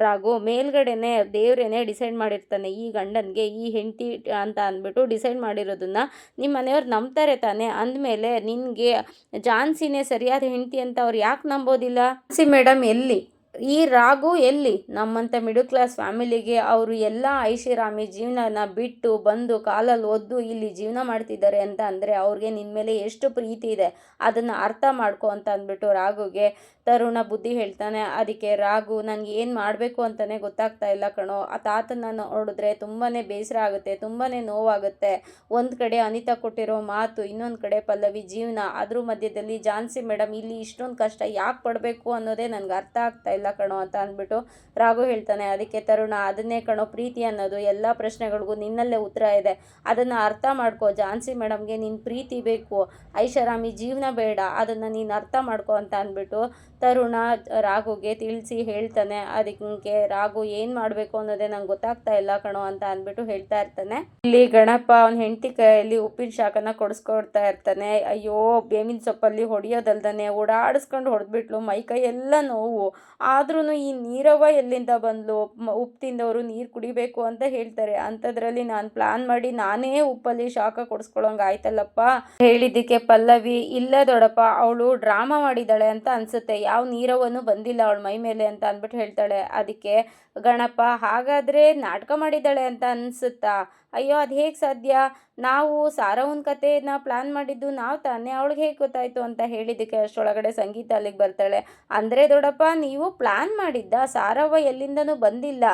ರಾಗು ಮೇಲ್ಗಡೆನೆ ದೇವ್ರೇನೆ ಡಿಸೈಡ್ ಮಾಡಿರ್ತಾನೆ ಈ ಗಂಡನಿಗೆ. ಹೆಂಡತಿ ಅಂತ ಅಂದ್ಬಿಟ್ಟು ಡಿಸೈಡ್ ಮಾಡಿರೋದನ್ನ ನಿಮ್ಮ ಮನೆಯವ್ರು ನಂಬ್ತಾರೆ ತಾನೆ. ಅಂದಮೇಲೆ ನಿನಗೆ ಜಾನ್ಸಿನೇ ಸರಿಯಾದ ಹೆಂಡತಿ ಅಂತ ಅವ್ರು ಯಾಕೆ ನಂಬೋದಿಲ್ಲ? ಸಿ ಮೇಡಮ್ ಎಲ್ಲಿ? ಈ ರಾಗು ಎಲ್ಲಿ? ನಮ್ಮಂಥ ಮಿಡಲ್ ಕ್ಲಾಸ್ ಫ್ಯಾಮಿಲಿಗೆ ಅವರು ಎಲ್ಲ ಐಷಿರಾಮಿ ಜೀವನನ ಬಿಟ್ಟು ಬಂದು ಕಾಲಲ್ಲಿ ಒದ್ದು ಇಲ್ಲಿ ಜೀವನ ಮಾಡ್ತಿದ್ದಾರೆ ಅಂತ ಅಂದರೆ ಅವ್ರಿಗೆ ನಿನ್ನ ಮೇಲೆ ಎಷ್ಟು ಪ್ರೀತಿ ಇದೆ. ಅದನ್ನು ಅರ್ಥ ಮಾಡ್ಕೊ ಅಂತ ಅಂದ್ಬಿಟ್ಟು ರಾಘುಗೆ ತರುಣ ಬುದ್ಧಿ ಹೇಳ್ತಾನೆ, ಅದಕ್ಕೆ ರಾಘು, ನನಗೆ ಏನು ಮಾಡಬೇಕು ಅಂತಲೇ ಗೊತ್ತಾಗ್ತಾ ಇಲ್ಲ ಕಣೋ. ಆ ತಾತನ ನೋಡಿದ್ರೆ ತುಂಬಾ ಬೇಸರ ಆಗುತ್ತೆ ತುಂಬಾ ನೋವಾಗುತ್ತೆ. ಒಂದು ಕಡೆ ಅನಿತಾ ಕೊಟ್ಟಿರೋ ಮಾತು, ಇನ್ನೊಂದು ಕಡೆ ಪಲ್ಲವಿ ಜೀವನ. ಅದ್ರ ಮಧ್ಯದಲ್ಲಿ ಜಾನ್ಸಿ ಮೇಡಮ್ ಇಲ್ಲಿ ಇಷ್ಟೊಂದು ಕಷ್ಟ ಯಾಕೆ ಪಡಬೇಕು ಅನ್ನೋದೇ ನನಗೆ ಅರ್ಥ ಆಗ್ತಾ ಇಲ್ಲ ಕಣೋ ಅಂತ ಅಂದ್ಬಿಟ್ಟು ರಾಘು ಹೇಳ್ತಾನೆ, ಅದಕ್ಕೆ ತರುಣ, ಅದನ್ನೇ ಕಣೋ ಪ್ರೀತಿ ಅನ್ನೋದು. ಎಲ್ಲ ಪ್ರಶ್ನೆಗಳಿಗೂ ನಿನ್ನಲ್ಲೇ ಉತ್ತರ ಇದೆ. ಅದನ್ನು ಅರ್ಥ ಮಾಡ್ಕೋ. ಜಾನ್ಸಿ ಮೇಡಮ್ಗೆ ನಿನ್ನ ಪ್ರೀತಿ ಬೇಕು. ಐಷಾರಾಮಿ ಜೀವನ ಬೇಡ. ಅದನ್ನು ನೀನು ಅರ್ಥ ಮಾಡ್ಕೋ ಅಂತ ಅಂದ್ಬಿಟ್ಟು ತರುಣ ರಾಘುಗೆ ತಿಳಿಸಿ ಹೇಳ್ತಾನೆ. ಅದಕ್ಕೆ ರಾಘು ಏನು ಮಾಡಬೇಕು ಅನ್ನೋದೇ ನಂಗೆ ಗೊತ್ತಾಗ್ತಾ ಇಲ್ಲ ಕಣೋ ಅಂತ ಅಂದ್ಬಿಟ್ಟು ಹೇಳ್ತಾ ಇರ್ತಾನೆ. ಇಲ್ಲಿ ಗಣಪ ಅವನ ಹೆಂಡತಿ ಕೈಯಲ್ಲಿ ಉಪ್ಪಿನ ಶಾಖನ ಕೊಡಿಸ್ಕೊಡ್ತಾ ಇರ್ತಾನೆ. ಅಯ್ಯೋ, ಬೇವಿನ ಸೊಪ್ಪಲ್ಲಿ ಹೊಡೆಯೋದಲ್ದನೆ ಓಡಾಡಿಸ್ಕೊಂಡು ಹೊಡೆದ್ಬಿಟ್ಲು ಮೈ ಕೈ ಎಲ್ಲ ನೋವು. ಆದ್ರೂ ಈ ನೀರವ ಎಲ್ಲಿಂದ ಬಂದ್ಲು? ಉಪ್ಪು ತಿಂದವರು ನೀರು ಕುಡಿಬೇಕು ಅಂತ ಹೇಳ್ತಾರೆ. ಅಂಥದ್ರಲ್ಲಿ ನಾನು ಪ್ಲಾನ್ ಮಾಡಿ ನಾನೇ ಉಪ್ಪಲ್ಲಿ ಶಾಖ ಕೊಡಿಸ್ಕೊಳಂಗೆ ಆಯ್ತಲ್ಲಪ್ಪ? ಹೇಳಿದ್ದಕ್ಕೆ ಪಲ್ಲವಿ, ಇಲ್ಲ ದೊಡಪ್ಪ, ಅವಳು ಡ್ರಾಮಾ ಮಾಡಿದ್ದಾಳೆ ಅಂತ ಅನ್ಸುತ್ತೆ. ಯಾವ ನೀರವನ್ನು ಬಂದಿಲ್ಲ ಅವಳ ಮೈ ಮೇಲೆ ಅಂತ ಅಂದ್ಬಿಟ್ಟು ಹೇಳ್ತಾಳೆ. ಅದಕ್ಕೆ ಗಣಪ, ಹಾಗಾದರೆ ನಾಟಕ ಮಾಡಿದ್ದಾಳೆ ಅಂತ ಅನಿಸುತ್ತಾ? ಅಯ್ಯೋ, ಅದು ಹೇಗೆ ಸಾಧ್ಯ? ನಾವು ಸಾರವನ್ ಕಥೆನ ಪ್ಲ್ಯಾನ್ ಮಾಡಿದ್ದು ನಾವು ತಾನೇ. ಅವಳಿಗೆ ಹೇಗೆ ಗೊತ್ತಾಯಿತು ಅಂತ ಹೇಳಿದ್ದಕ್ಕೆ ಅಷ್ಟರೊಳಗಡೆ ಸಂಗೀತ ಅಲ್ಲಿಗೆ ಬರ್ತಾಳೆ. ಅಂದರೆ ದೊಡ್ಡಪ್ಪ, ನೀವು ಪ್ಲ್ಯಾನ್ ಮಾಡಿದ್ದ? ಸಾರವ್ವ ಎಲ್ಲಿಂದನೂ ಬಂದಿಲ್ಲ.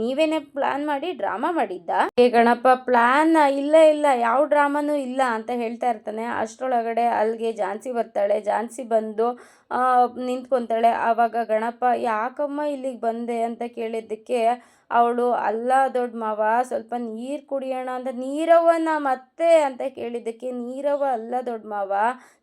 ನೀವೇನೇ ಪ್ಲ್ಯಾನ್ ಮಾಡಿ ಡ್ರಾಮಾ ಮಾಡಿದ್ದ? ಏ ಗಣಪ ಪ್ಲ್ಯಾನ್ ಇಲ್ಲ ಇಲ್ಲ. ಯಾವ ಡ್ರಾಮಾನೂ ಇಲ್ಲ ಅಂತ ಹೇಳ್ತಾ ಇರ್ತಾನೆ. ಅಷ್ಟರೊಳಗಡೆ ಅಲ್ಲಿಗೆ ಝಾನ್ಸಿ ಬರ್ತಾಳೆ. ಝಾನ್ಸಿ ಬಂದು ನಿಂತ್ಕೊತಾಳೆ. ಆವಾಗ ಗಣಪ, ಯಾಕಮ್ಮ ಇಲ್ಲಿಗೆ ಬಂದೆ ಅಂತ ಕೇಳಿದ್ದಕ್ಕೆ ಅವಳು, ಅಲ್ಲ ದೊಡ್ಡ ಮಾವ, ಸ್ವಲ್ಪ ನೀರು ಕುಡಿಯೋಣ ಅಂತ, ನೀರವ್ವನ ಮತ್ತೆ ಅಂತ ಕೇಳಿದ್ದಕ್ಕೆ, ನೀರವ್ವ ಅಲ್ಲ ದೊಡ್ಡ ಮಾವ,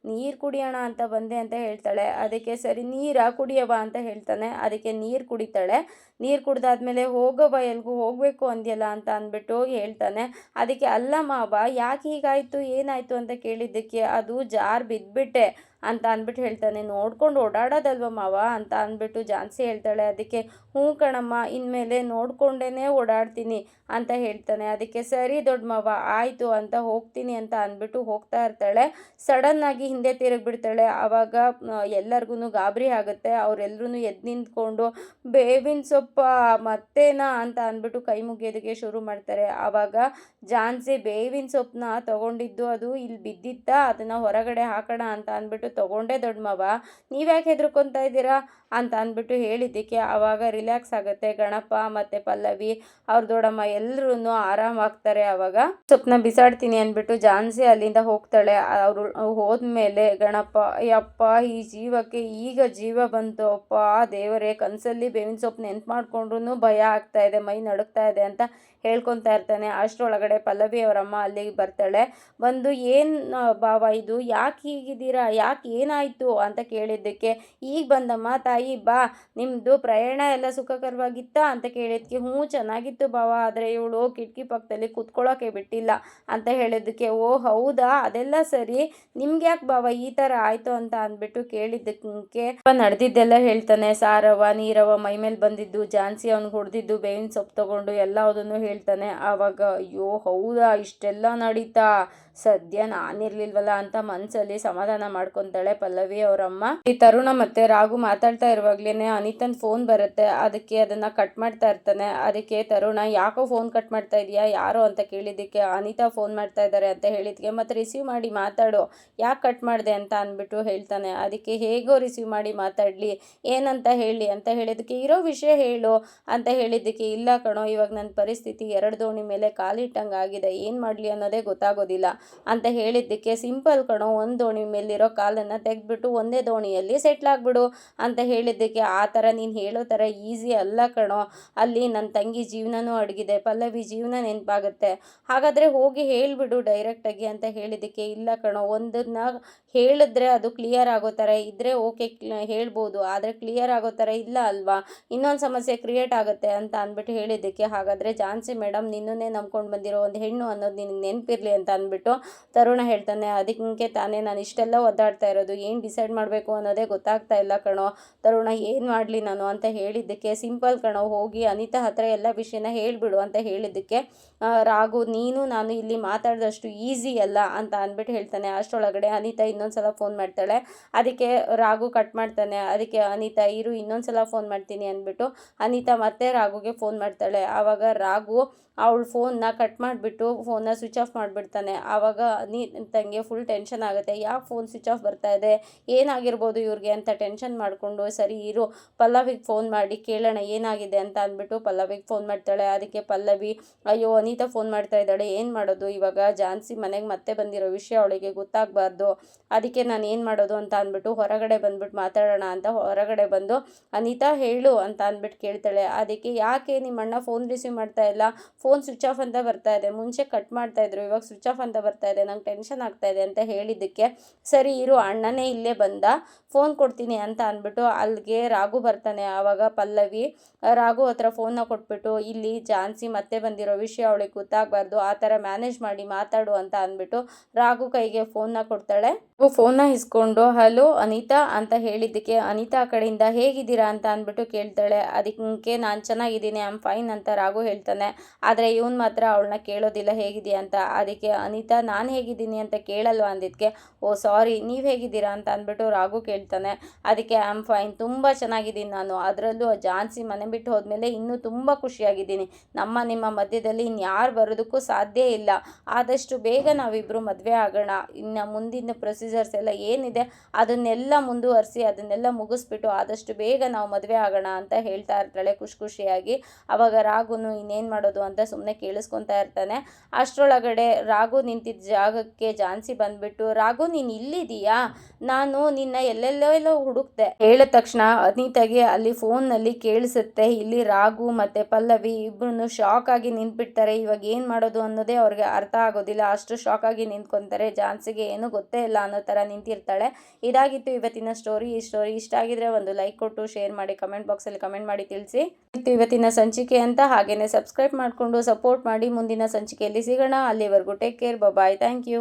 ನೀರು ಕುಡಿಯೋಣ ಅಂತ ಬಂದೆ ಅಂತ ಹೇಳ್ತಾಳೆ. ಅದಕ್ಕೆ ಸರಿ, ನೀರಾ ಕುಡಿಯವ ಅಂತ ಹೇಳ್ತಾನೆ. ಅದಕ್ಕೆ ನೀರು ಕುಡಿತಾಳೆ. ನೀರು ಕುಡ್ದಾದ್ಮೇಲೆ ಹೋಗವ ಎಲ್ಗೂ, ಹೋಗಬೇಕು ಅಂದ್ಯಲ್ಲ ಅಂತ ಅಂದ್ಬಿಟ್ಟು ಹೇಳ್ತಾನೆ. ಅದಕ್ಕೆ, ಅಲ್ಲ ಮಾವ, ಯಾಕೆ ಹೀಗಾಯಿತು, ಏನಾಯಿತು? ಅಂತ ಕೇಳಿದ್ದಕ್ಕೆ ಅದು ಜಾರ್ ಬಿದ್ದುಬಿಟ್ಟೆ ಅಂತ ಅಂದ್ಬಿಟ್ಟು ಹೇಳ್ತಾನೆ. ನೋಡ್ಕೊಂಡು ಓಡಾಡೋದಲ್ವ ಮಾವ ಅಂತ ಅಂದ್ಬಿಟ್ಟು ಜಾನ್ಸಿ ಹೇಳ್ತಾಳೆ. ಅದಕ್ಕೆ, ಹ್ಞೂ ಕಣಮ್ಮ, ಇನ್ಮೇಲೆ ನೋಡ್ಕೊಂಡೇ ಓಡಾಡ್ತೀನಿ ಅಂತ ಹೇಳ್ತಾನೆ. ಅದಕ್ಕೆ, ಸರಿ ದೊಡ್ಡ ಮಾವ, ಆಯಿತು ಅಂತ ಹೋಗ್ತೀನಿ ಅಂತ ಅಂದ್ಬಿಟ್ಟು ಹೋಗ್ತಾ ಇರ್ತಾಳೆ. ಸಡನ್ನಾಗಿ ಹಿಂದೆ ತಿರುಗಿಬಿಡ್ತಾಳೆ. ಆವಾಗ ಎಲ್ಲರಿಗೂ ಗಾಬರಿ ಆಗುತ್ತೆ. ಅವರೆಲ್ಲರೂ ಎದ್ದು ನಿಂತ್ಕೊಂಡು, ಬೇವಿನ ಸೊಪ್ಪ, ಮತ್ತೇನಾ ಅಂತ ಅಂದ್ಬಿಟ್ಟು ಕೈ ಮುಗಿಯೋದಕ್ಕೆ ಶುರು ಮಾಡ್ತಾರೆ. ಆವಾಗ ಜಾನ್ಸಿ ಬೇವಿನ ಸೊಪ್ಪನ್ನ ತಗೊಂಡಿದ್ದು ಅದು ಇಲ್ಲಿ ಬಿದ್ದಿತ್ತ, ಅದನ್ನು ಹೊರಗಡೆ ಹಾಕೋಣ ಅಂತ ಅಂದ್ಬಿಟ್ಟು ತೊಗೊಂಡೆ ದೊಡ್ಡ ಮಾವ ನೀವ್ಯಾಕೆ ಹೆದರ್ಕೊತಾ ಇದ್ದೀರಾ? ಅಂತ ಅಂದ್ಬಿಟ್ಟು ಹೇಳಿದ್ದಕ್ಕೆ ಆವಾಗ ರಿಲ್ಯಾಕ್ಸ್ ಆಗುತ್ತೆ. ಗಣಪ ಮತ್ತು ಪಲ್ಲವಿ, ಅವ್ರ ದೊಡ್ಡಮ್ಮ ಎಲ್ಲರೂ ಆರಾಮಾಗ್ತಾರೆ ಆವಾಗ ಸೊಪ್ಪನ್ನ ಬಿಸಾಡ್ತೀನಿ ಅಂದ್ಬಿಟ್ಟು ಜಾನ್ಸಿ ಅಲ್ಲಿಂದ ಹೋಗ್ತಾಳೆ. ಅವರು ಹೋದ್ಮೇಲೆ ಗಣಪ ಯಪ್ಪ ಈ ಜೀವಕ್ಕೆ ಈಗ ಜೀವ ಬಂತು ಅಪ್ಪ ದೇವರೇ, ಕನಸಲ್ಲಿ ಬೇವಿನ ಸೊಪ್ಪು ನೆನ್ಪು ಮಾಡ್ಕೊಂಡ್ರು ಭಯ ಆಗ್ತಾ ಇದೆ, ಮೈ ನಡುಕ್ತಾ ಇದೆ ಅಂತ ಹೇಳ್ಕೊತಾ ಇರ್ತಾನೆ. ಅಷ್ಟರೊಳಗಡೆ ಪಲ್ಲವಿ ಅವರಮ್ಮ ಅಲ್ಲಿಗೆ ಬರ್ತಾಳೆ. ಬಂದು, ಏನು ಭಾವ ಇದು? ಯಾಕೆ ಹೀಗಿದ್ದೀರಾ? ಯಾಕೆ ಏನಾಯಿತು ಅಂತ ಕೇಳಿದ್ದಕ್ಕೆ, ಈಗ ಬಂದಮ್ಮ ತಾಯಿ, ಬಾ. ನಿಮ್ಮದು ಪ್ರಯಾಣ ಎಲ್ಲ ಸುಖಕರವಾಗಿತ್ತಾ? ಅಂತ ಕೇಳಿದ್ದಕ್ಕೆ, ಹ್ಞೂ, ಚೆನ್ನಾಗಿತ್ತು ಬಾವ ಆದರೆ ಇವಳು ಕಿಟಕಿ ಪಕ್ಕದಲ್ಲಿ ಕುತ್ಕೊಳ್ಳೋಕೆ ಬಿಟ್ಟಿಲ್ಲ. ಅಂತ ಹೇಳಿದ್ದಕ್ಕೆ, ಓ, ಹೌದಾ? ಅದೆಲ್ಲ ಸರಿ. ನಿಮ್ಗೆ ಯಾಕೆ ಬಾವ ಈ ಥರ ಆಯಿತು ಅಂತ ಅಂದ್ಬಿಟ್ಟು ಕೇಳಿದ್ದಕ್ಕೆ ನಡೆದಿದ್ದೆಲ್ಲ ಹೇಳ್ತಾನೆ. ಸಾರವ ನೀರವ ಮೈ ಮೇಲೆ ಬಂದಿದ್ದು, ಜಾನ್ಸಿ ಅವ್ನಿಗೆ ಹೊಡೆದಿದ್ದು, ಬೇವಿನ ಸೊಪ್ಪು ತಗೊಂಡು ಎಲ್ಲ ಅದನ್ನು ಹೇಳ್ತಾನೆ. ಆವಾಗ, ಅಯ್ಯೋ, ಹೌದಾ? ಇಷ್ಟೆಲ್ಲ ನಡೀತಾ? ಸದ್ಯ ನಾನಿರ್ಲಿಲ್ವಲ್ಲ ಅಂತ ಮನ್ಸಲ್ಲಿ ಸಮಾಧಾನ ಮಾಡ್ಕೊಂತಾಳೆ ಪಲ್ಲವಿ ಅವರಮ್ಮ. ಈ ತರುಣ ಮತ್ತೆ ರಾಘು ಮಾತಾಡ್ತಾ ಇರುವಾಗ್ಲೇನೆ ಅನಿತನ್ ಫೋನ್ ಬರುತ್ತೆ. ಅದಕ್ಕೆ ಅದನ್ನ ಕಟ್ ಮಾಡ್ತಾ ಇರ್ತಾನೆ. ಅದಕ್ಕೆ ತರುಣ, ಯಾಕೋ ಫೋನ್ ಕಟ್ ಮಾಡ್ತಾ ಇದೀಯಾ? ಯಾರು ಅಂತ ಕೇಳಿದ್ದಕ್ಕೆ ಅನಿತಾ ಫೋನ್ ಮಾಡ್ತಾ ಇದ್ದಾರೆ ಅಂತ ಹೇಳಿದ್ಕೆ, ಮತ್ತೆ ರಿಸೀವ್ ಮಾಡಿ ಮಾತಾಡು. ಯಾಕೆ ಕಟ್ ಮಾಡಿದೆ ಅಂತ ಅಂದ್ಬಿಟ್ಟು ಹೇಳ್ತಾನೆ. ಅದಕ್ಕೆ, ಹೇಗೋ ರಿಸೀವ್ ಮಾಡಿ ಮಾತಾಡಲಿ. ಏನಂತ ಹೇಳಿ ಅಂತ ಹೇಳಿದ್ದಕ್ಕೆ, ಇರೋ ವಿಷಯ ಹೇಳು ಅಂತ ಹೇಳಿದ್ದಕ್ಕೆ, ಇಲ್ಲ ಕಣೋ, ಇವಾಗ ನನ್ನ ಪರಿಸ್ಥಿತಿ ಎರಡು ದೋಣಿ ಮೇಲೆ ಕಾಲಿಟ್ಟಂಗೆ ಆಗಿದೆ ಏನು ಮಾಡಲಿ ಅನ್ನೋದೇ ಗೊತ್ತಾಗೋದಿಲ್ಲ. ಅಂತ ಹೇಳಿದ್ದಕ್ಕೆ ಸಿಂಪಲ್ ಕಣೋ, ಒಂದು ದೋಣಿ ಮೇಲಿರೋ ಕಾಲನ್ನು ತೆಗೆದ್ಬಿಟ್ಟು ಒಂದೇ ದೋಣಿಯಲ್ಲಿ ಸೆಟ್ಲ್ ಆಗಿಬಿಡು ಅಂತ ಹೇಳಿದ್ದಕ್ಕೆ ಆ ಥರ ನೀನು ಹೇಳೋ ಥರ ಈಸಿ ಅಲ್ಲ ಕಣೋ. ಅಲ್ಲಿ ನನ್ನ ತಂಗಿ ಜೀವನನೂ ಅಡಗಿದೆ, ಪಲ್ಲವಿ ಜೀವನ ನೆನಪಾಗುತ್ತೆ. ಹಾಗಾದರೆ ಹೋಗಿ ಹೇಳಿಬಿಡು ಡೈರೆಕ್ಟಾಗಿ ಅಂತ ಹೇಳಿದ್ದಕ್ಕೆ ಇಲ್ಲ ಕಣೋ. ಒಂದನ್ನ ಹೇಳಿದ್ರೆ ಅದು ಕ್ಲಿಯರ್ ಆಗೋ ಥರ ಇದ್ದರೆ ಓಕೆ ಹೇಳ್ಬೋದು. ಆದರೆ ಕ್ಲಿಯರ್ ಆಗೋ ಥರ ಇಲ್ಲ ಅಲ್ವಾ? ಇನ್ನೊಂದು ಸಮಸ್ಯೆ ಕ್ರಿಯೇಟ್ ಆಗುತ್ತೆ ಅಂತ ಅಂದ್ಬಿಟ್ಟು ಹೇಳಿದ್ದಕ್ಕೆ ಹಾಗಾದರೆ ಝಾನ್ಸಿ ಮೇಡಮ್ ನಿನ್ನನ್ನೇ ನಂಬ್ಕೊಂಡು ಬಂದಿರೋ ಒಂದು ಹೆಣ್ಣು ಅನ್ನೋದು ನಿನಗೆ ನೆನಪಿರಲಿ ಅಂತ ಅಂದ್ಬಿಟ್ಟು ತರುಣ ಹೇಳ್ತಾನೆ. ಅದಕ್ಕೆ ತಾನೇ ನಾನು ಇಷ್ಟೆಲ್ಲ ಒದ್ದಾಡ್ತಾ ಇರೋದು, ಏನು ಡಿಸೈಡ್ ಮಾಡಬೇಕು ಅನ್ನೋದೇ ಗೊತ್ತಾಗ್ತಾ ಇಲ್ಲ ಕಣೋ. ತರುಣ, ಏನು ಮಾಡಲಿ ನಾನು ಅಂತ ಹೇಳಿದ್ದಕ್ಕೆ, ಸಿಂಪಲ್ ಕಣೋ, ಹೋಗಿ ಅನಿತಾ ಹತ್ರ ಎಲ್ಲ ವಿಷಯನ ಹೇಳಿಬಿಡು ಅಂತ ಹೇಳಿದ್ದಕ್ಕೆ ರಾಘು, ನೀನು ನಾನು ಇಲ್ಲಿ ಮಾತಾಡಿದಷ್ಟು ಈಸಿ ಅಲ್ಲ ಅಂತ ಅಂದ್ಬಿಟ್ಟು ಹೇಳ್ತಾನೆ. ಅಷ್ಟರೊಳಗಡೆ ಅನಿತಾ ಇನ್ನೊಂದು ಸಲ ಫೋನ್ ಮಾಡ್ತಾಳೆ. ಅದಕ್ಕೆ ರಾಘು ಕಟ್ ಮಾಡ್ತಾನೆ. ಅದಕ್ಕೆ ಅನಿತಾ, ಇರು ಇನ್ನೊಂದು ಸಲ ಫೋನ್ ಮಾಡ್ತೀನಿ ಅಂದ್ಬಿಟ್ಟು ಅನಿತಾ ಮತ್ತೆ ರಾಘುಗೆ ಫೋನ್ ಮಾಡ್ತಾಳೆ. ಆವಾಗ ರಾಘು ಅವಳು ಫೋನ್ನ ಕಟ್ ಮಾಡಿಬಿಟ್ಟು ಫೋನ್ನ ಸ್ವಿಚ್ ಆಫ್ ಮಾಡಿಬಿಡ್ತಾನೆ. ಆವಾಗ ನೀ ತಂಗೆ ಫುಲ್ ಟೆನ್ಷನ್ ಆಗುತ್ತೆ. ಯಾಕೆ ಫೋನ್ ಸ್ವಿಚ್ ಆಫ್ ಬರ್ತಾ ಇದೆ? ಏನಾಗಿರ್ಬೋದು ಇವ್ರಿಗೆ ಅಂತ ಟೆನ್ಷನ್ ಮಾಡಿಕೊಂಡು, ಸರಿ ಇರು, ಪಲ್ಲವಿಗೆ ಫೋನ್ ಮಾಡಿ ಕೇಳೋಣ, ಏನಾಗಿದೆ ಅಂತ ಅಂದ್ಬಿಟ್ಟು ಪಲ್ಲವಿಗೆ ಫೋನ್ ಮಾಡ್ತಾಳೆ. ಅದಕ್ಕೆ ಪಲ್ಲವಿ, ಅಯ್ಯೋ, ಅನಿತಾ ಫೋನ್ ಮಾಡ್ತಾ ಇದ್ದಾಳೆ. ಏನು ಮಾಡೋದು? ಇವಾಗ ಜಾನ್ಸಿ ಮನೆಗೆ ಮತ್ತೆ ಬಂದಿರೋ ವಿಷಯ ಅವಳಿಗೆ ಗೊತ್ತಾಗಬಾರ್ದು. ಅದಕ್ಕೆ ನಾನು ಏನು ಮಾಡೋದು ಅಂತ ಅಂದ್ಬಿಟ್ಟು ಹೊರಗಡೆ ಬಂದ್ಬಿಟ್ಟು ಮಾತಾಡೋಣ ಅಂತ ಹೊರಗಡೆ ಬಂದು, ಅನಿತಾ, ಹೇಳು ಅಂತ ಅಂದ್ಬಿಟ್ಟು ಕೇಳ್ತಾಳೆ. ಅದಕ್ಕೆ, ಯಾಕೆ ನಿಮ್ಮ ಅಣ್ಣ ಫೋನ್ ರಿಸೀವ್ ಮಾಡ್ತಾ ಇಲ್ಲ? ಫೋನ್ ಸ್ವಿಚ್ ಆಫ್ ಅಂತ ಬರ್ತಾ ಇದೆ. ಮುಂಚೆ ಕಟ್ ಮಾಡ್ತಾ ಇದ್ರು, ಇವಾಗ ಸ್ವಿಚ್ ಆಫ್ ಅಂತ ಬರ್ತಾ ಇದೆ. ನಂಗೆ ಟೆನ್ಷನ್ ಆಗ್ತಾ ಇದೆ ಅಂತ ಹೇಳಿದ್ದಕ್ಕೆ, ಸರಿ ಇರು, ಅಣ್ಣನೇ ಇಲ್ಲೇ ಬಂದ ಫೋನ್ ಕೊಡ್ತೀನಿ ಅಂತ ಅಂದ್ಬಿಟ್ಟು ಅಲ್ಲಿಗೆ ರಾಘು ಬರ್ತಾನೆ. ಆವಾಗ ಪಲ್ಲವಿ, ರಾಘು ಹತ್ರ ಫೋನ್ನ ಕೊಟ್ಬಿಟ್ಟು, ಇಲ್ಲಿ ಜಾನ್ಸಿ ಮತ್ತೆ ಬಂದಿರೋ ವಿಷಯ ಅವಳಿಗೆ ಗೊತ್ತಾಗಬಾರ್ದು, ಆ ಥರ ಮ್ಯಾನೇಜ್ ಮಾಡಿ ಮಾತಾಡು ಅಂತ ಅಂದ್ಬಿಟ್ಟು ರಾಘು ಕೈಗೆ ಫೋನ್ನ ಕೊಡ್ತಾಳೆ. ಫೋನ್ನ ಇಸ್ಕೊಂಡು ಹಲೋ, ಅನಿತಾ ಅಂತ ಹೇಳಿದ್ದಕ್ಕೆ, ಅನಿತಾ ಕಡೆಯಿಂದ ಹೇಗಿದ್ದೀರಾ ಅಂತ ಅಂದ್ಬಿಟ್ಟು ಕೇಳ್ತಾಳೆ. ಅದಕ್ಕೆ ನಾನು ಚೆನ್ನಾಗಿದ್ದೀನಿ ಆಮ್ ಫೈನ್ ಅಂತ ರಾಘು ಹೇಳ್ತಾನೆ. ಆದರೆ ಇವನು ಮಾತ್ರ ಅವಳನ್ನ ಕೇಳೋದಿಲ್ಲ ಹೇಗಿದೆಯಾ ಅಂತ? ಅದಕ್ಕೆ, ಅನಿತಾ, ನಾನು ಹೇಗಿದ್ದೀನಿ ಅಂತ ಕೇಳಲ್ವ? ಅಂದಿದ್ದಕ್ಕೆ, ಓ ಸಾರಿ ನೀವು ಹೇಗಿದ್ದೀರಾ ಅಂತ ಅಂದ್ಬಿಟ್ಟು ರಾಘು ಕೇಳ್ತಾನೆ. ಅದಕ್ಕೆ ಆಮ್ ಫೈನ್ ತುಂಬ ಚೆನ್ನಾಗಿದ್ದೀನಿ ನಾನು. ಅದರಲ್ಲೂ ಜಾನ್ಸಿ ಮನೆ ಬಿಟ್ಟು ಹೋದ್ಮೇಲೆ ಇನ್ನೂ ತುಂಬ ಖುಷಿಯಾಗಿದ್ದೀನಿ. ನಮ್ಮ, ನಿಮ್ಮ ಮಧ್ಯದಲ್ಲಿ ಇನ್ಯಾರು ಬರೋದಕ್ಕೂ ಸಾಧ್ಯ ಇಲ್ಲ. ಆದಷ್ಟು ಬೇಗ ನಾವಿಬ್ಬರು ಮದುವೆ ಆಗೋಣ. ಇನ್ನು ಮುಂದಿನ ಪ್ರೊಸೀಜರ್ಸ್ ಎಲ್ಲ ಏನಿದೆ ಅದನ್ನೆಲ್ಲ ಮುಂದುವರಿಸಿ, ಅದನ್ನೆಲ್ಲ ಮುಗಿಸ್ಬಿಟ್ಟು ಆದಷ್ಟು ಬೇಗ ನಾವು ಮದುವೆ ಆಗೋಣ ಅಂತ ಹೇಳ್ತಾ ಇರ್ತಾಳೆ ಖುಷಿ ಖುಷಿಯಾಗಿ. ಅವಾಗ ರಾಗುನು ಇನ್ನೇನು ಮಾಡೋದು ಅಂತ ಸುಮ್ಮನೆ ಕೇಳಿಸ್ಕೊತಾ ಇರ್ತಾನೆ. ಅಷ್ಟರೊಳಗಡೆ ರಾಗು ನಿಂತಿದ್ದ ಜಾಗಕ್ಕೆ ಜಾನ್ಸಿ ಬಂದ್ಬಿಟ್ಟು, ರಾಗು, ನೀನು ಇಲ್ಲಿದೀಯಾ ನಾನು ನಿನ್ನ ಎಲ್ಲೆಲ್ಲೋ ಎಲ್ಲೋ ಹುಡುಕ್ತೆ ಹೇಳಿದ ತಕ್ಷಣ ಅನಿತಾಗೆ ಅಲ್ಲಿ ಫೋನ್ನಲ್ಲಿ ಕೇಳಿಸುತ್ತೆ, ಇಲ್ಲಿ ರಾಗು ಮತ್ತು ಪಲ್ಲವಿ ಇಬ್ಬರು ಶಾಕ್ ಆಗಿ ನಿಂತ್ಬಿಡ್ತಾರೆ. ಇವಾಗ ಏನು ಮಾಡೋದು ಅನ್ನೋದೇ ಅವ್ರಿಗೆ ಅರ್ಥ ಆಗೋದಿಲ್ಲ. ಅಷ್ಟು ಶಾಕ್ ಆಗಿ ನಿಂತ್ಕೊತಾರೆ. ಜಾನ್ಸಿಗೆ ಏನೂ ಗೊತ್ತೇ ಇಲ್ಲ ಅನ್ನೋ ಥರ ನಿಂತಿರ್ತಾಳೆ. ಇದಾಗಿತ್ತು ಇವತ್ತಿನ ಸ್ಟೋರಿ ಈ ಸ್ಟೋರಿ ಇಷ್ಟ ಆಗಿದ್ರೆ ಒಂದು ಲೈಕ್ ಕೊಟ್ಟು ಶೇರ್ ಮಾಡಿ ಕಮೆಂಟ್ ಬಾಕ್ಸಲ್ಲಿ ಕಮೆಂಟ್ ಮಾಡಿ ತಿಳಿಸಿ. ಇತ್ತು ಇವತ್ತಿನ ಸಂಚಿಕೆ ಅಂತ. ಹಾಗೆಯೇ ಸಬ್ಸ್ಕ್ರೈಬ್ ಮಾಡಿಕೊಂಡು ಸಪೋರ್ಟ್ ಮಾಡಿ. ಮುಂದಿನ ಸಂಚಿಕೆಯಲ್ಲಿ ಸಿಗೋಣ. ಅಲ್ಲಿವರೆಗೂ take care bye thank you